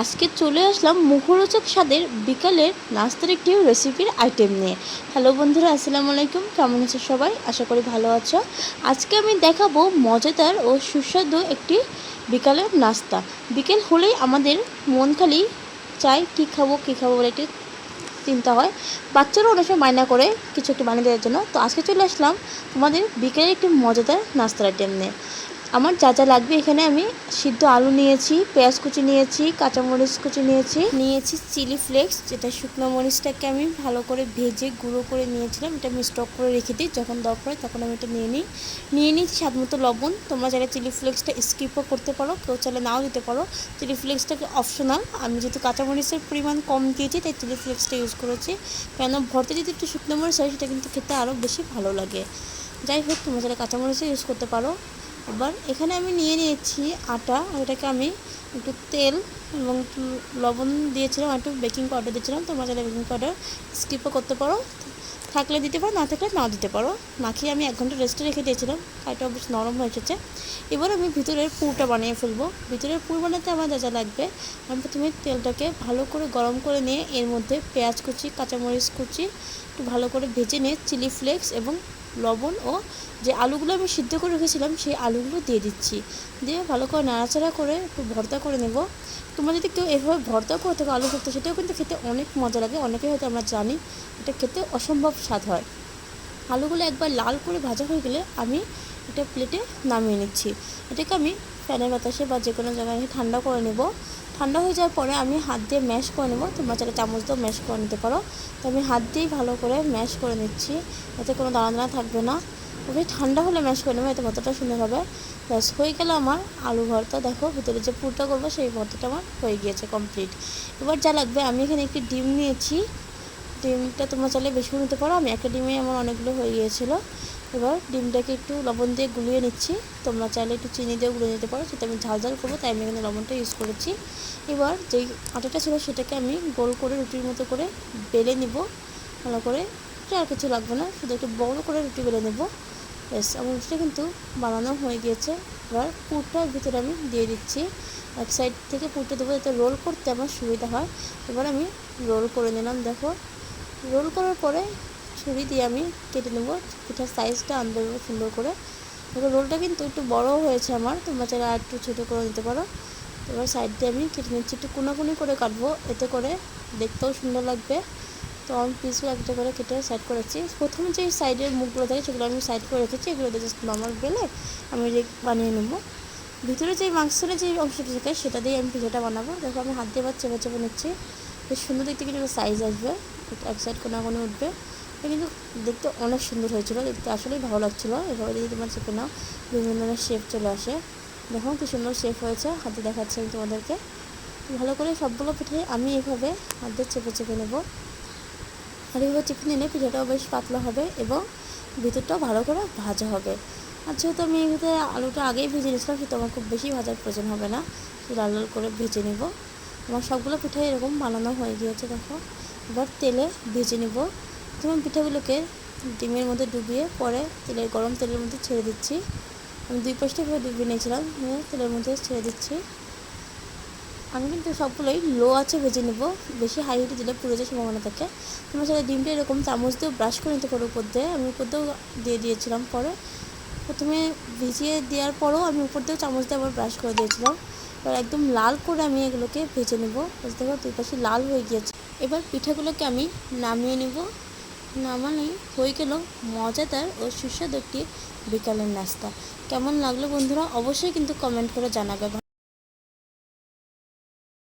আজকে চলে আসলাম মুখরোচক স্বাদের বিকালের নাস্তার একটি রেসিপির আইটেম নিয়ে। হ্যালো বন্ধুরা, আসসালামু আলাইকুম। কেমন আছো সবাই? আশা করি ভালো আছো। আজকে আমি দেখাবো মজাদার ও সুস্বাদু একটি বিকালের নাস্তা। বিকেল হলেই আমাদের মন খালি চাই কী খাব কী খাব বলে একটি চিন্তা হয়। বাচ্চারাও অনেক সময় বায়না করে কিছু একটু বানিয়ে দেওয়ার জন্য। তো আজকে চলে আসলাম তোমাদের বিকেলে একটি মজাদার নাস্তার আইটেম নিয়ে। আমার যা যা লাগবে এখানে আমি সিদ্ধ আলু নিয়েছি, পেঁয়াজ কুচি নিয়েছি, কাঁচামরিচ কুচি নিয়েছি। নিয়েছি চিলি ফ্লেক্স, যেটা শুকনো মরিচটাকে আমি ভালো করে ভেজে গুঁড়ো করে নিয়েছিলাম। এটা আমি স্টক করে রেখে দিই, যখন দরকার হয় তখন আমি এটা নিয়ে নিই। নিয়ে নিয়েছি স্বাদ মতো লবণ। তোমরা চাইলে চিলি ফ্লেক্সটা স্কিপও করতে পারো, কেউ চাইলে নাও দিতে পারো। চিলি ফ্লেক্সটাকে অপশনাল। আমি যেহেতু কাঁচামরিচের পরিমাণ কম দিয়েছি, তাই চিলি ফ্লেক্সটা ইউজ করেছি। কেন ভর্তা যদি একটু শুকনো মরিচ হয়, সেটা কিন্তু খেতে আরও বেশি ভালো লাগে। যাই হোক, তোমরা চাইলে কাঁচামরিচও ইউজ করতে পারো এবার এখানে আমি নিয়ে নিয়েছি আটা এটাকে আমি একটু তেল এবং একটু লবণ দিয়েছিলাম একটু বেকিং পাউডার দিয়েছিলাম। তোমরা চাইলে বেকিং পাউডার স্কিপও করতে পারো। থাকলে দিতে পারো, না থাকলে নাও দিতে পারো। মাখিয়ে আমি এক ঘণ্টা রেস্টে রেখে দিয়েছিলাম। কাইটা বেশ নরম হয়ে এসেছে। এবার আমি ভিতরের পুরটা বানিয়ে ফেলব। ভিতরের পুর বানাতে আমার যা যা লাগবে, আমি প্রথমে তেলটাকে ভালো করে গরম করে নিয়ে এর মধ্যে পেঁয়াজ কুচি, কাঁচামরিচ কুচি, একটু ভালো করে ভেজে নিয়ে চিলি ফ্লেক্স এবং লবণ ও যে আলুগুলো আমি সিদ্ধ করে রেখেছিলাম, সেই আলুগুলো দিয়ে দিচ্ছি। দিয়ে ভালো করে নাড়াচাড়া করে একটু ভর্তা করে নেব। তোমরা যদি কেউ এভাবে ভর্তা করে থাকো, আলু ভর্তা, সেটাও কিন্তু খেতে অনেক মজা লাগে। অনেকেই হয়তো আমরা জানি এটা খেতে অসম্ভব স্বাদ হয়। আলুগুলো একবার লাল করে ভাজা হয়ে গেলে আমি এটা প্লেটে নামিয়ে নিচ্ছি। এটাকে আমি ফ্যানের বাতাসে বা যে কোনো জায়গায় ঠান্ডা করে নেব। ঠান্ডা হয়ে যাওয়ার পরে আমি হাত দিয়ে ম্যাশ করে নেব। তোমরা চাইলে চামচ দিয়েও ম্যাশ করে নিতে পারো। তো আমি হাত দিয়েই ভালো করে ম্যাশ করে নিচ্ছি। এতে কোনো দানা থাকবে না। তবে ঠান্ডা হলে ম্যাশ করে নেব। এতে ভর্তাটা সুন্দর হবে। ব্যাস, হয়ে গেল আমার আলু ভর্তা। দেখো, ভিতরে যে পুরটা করব, সেই ভর্তাটা আমার হয়ে গিয়েছে কমপ্লিট এবার যা লাগবে, আমি এখানে একটি ডিম নিয়েছি। ডিমটা তোমরা চাইলে বেশি নিতে পারো। আমি একটা ডিমে আমার অনেকগুলো হয়ে গিয়েছিল। এবার ডিমটাকে একটু লবণ দিয়ে গুলিয়ে নিচ্ছি। তোমরা চাইলে একটু চিনি দিয়ে গুলিয়ে নিতে পারো, সেটা আমি ঝাল ঝাল করব, তাই আমি এখানে লবণটা ইউজ করেছি। এবার যেই আটাটা ছিল সেটাকে আমি গোল করে রুটির মতো করে বেলে নিব। ভালো করে, এটা আর কিছু লাগবে না, শুধু একটু বড় করে রুটি বেলে নেব। ব্যাস, আমার রুটিটা কিন্তু বানানো হয়ে গিয়েছে। এবার পুরটার ভিতরে আমি দিয়ে দিচ্ছি। এক সাইড থেকে পুরটা দেবো যাতে রোল করতে আমার সুবিধা হয়। এবার আমি রোল করে নিলাম, দেখো। রোল করার পরে ছুরি দিয়ে আমি কেটে নেব। পিঠার সাইজটা আনতে সুন্দর করে। দেখো রোলটা কিন্তু একটু বড় হয়েছে আমার, তোমরা চাইলে আর একটু ছোটো করে নিতে পারো। এবার সাইড দিয়ে আমি কেটে নিচ্ছি, একটু কোনাকুনি করে কাটবো, এতে করে দেখতেও সুন্দর লাগবে। তো আমি পিসগুলো একটা করে কেটে সাইড করেছি। প্রথমে যে সাইডের মুখগুলো থাকে, সেগুলো আমি সাইড করে রেখেছি, এগুলো জাস্ট নর্মাল বেলে আমি বানিয়ে নেব। ভিতরে যে মাংসের যে অংশটা থাকে, সেটা দিয়ে আমি পিঠাটা বানাবো। দেখো আমি হাত দিয়ে বা চেপে চেপে নিচ্ছি। বেশ সুন্দর দেখতে কিছু সাইজ আসবে। এক সাইড কোনাকুনি উঠবে। এটা কিন্তু দেখতে অনেক সুন্দর হয়েছিল, দেখতে আসলেই ভালো লাগছিল। এভাবে যদি তোমার চেপে নাও, বিভিন্ন ধরনের শেপ চলে আসে। দেখো কি সুন্দর শেপ হয়েছে, হাতে দেখাচ্ছি আমি তোমাদেরকে। ভালো করে সবগুলো পিঠে আমি এভাবে হাতে চেপে চেপে নেব। আর এভাবে চেপে নিলে পিঠাটাও বেশ পাতলা হবে এবং ভিতরটাও ভালো করে ভাজা হবে। আর যেহেতু আমি এখানে আলুটা আগেই ভেজে নিয়েছিলাম, সেহেতু আমার খুব বেশি ভাজার প্রয়োজন হবে না। লাল লাল করে ভেজে নেব। আমার সবগুলো পিঠা এরকম বানানো হয়ে গিয়েছে, দেখো। এবার তেলে ভেজে নেব। প্রথমে পিঠাগুলোকে ডিমের মধ্যে ডুবিয়ে পরে তেলের গরম তেলের মধ্যে ছেড়ে দিচ্ছি। আমি দুই পাশটা করে ডুবিয়ে নিয়েছিলাম, নিয়ে তেলের মধ্যে ছেড়ে দিচ্ছি। আমি কিন্তু সবগুলোই লো আছে ভেজে নেব, বেশি হাই হিটে দিলে পুড়ে যাওয়ার সম্ভাবনা থাকে। তোমার সাথে ডিমটা এরকম চামচ দিয়েও ব্রাশ করে নিতে পারো উপর দিয়ে। আমি উপর দিয়েও দিয়ে দিয়েছিলাম পরে। প্রথমে ভিজিয়ে দেওয়ার পরেও আমি উপর দিয়েও চামচ দিয়ে আবার ব্রাশ করে দিয়েছিলাম। এবার একদম লাল করে আমি এগুলোকে ভেজে নেব। পারো দুই পাশে লাল হয়ে গিয়েছে। এবার পিঠাগুলোকে আমি নামিয়ে নেব। নামালেই হয়ে গেল মজাদার ও সুস্বাদু একটি বিকালের নাস্তা। কেমন লাগল বন্ধুরা, অবশ্যই কিন্তু কমেন্ট করে জানাবে।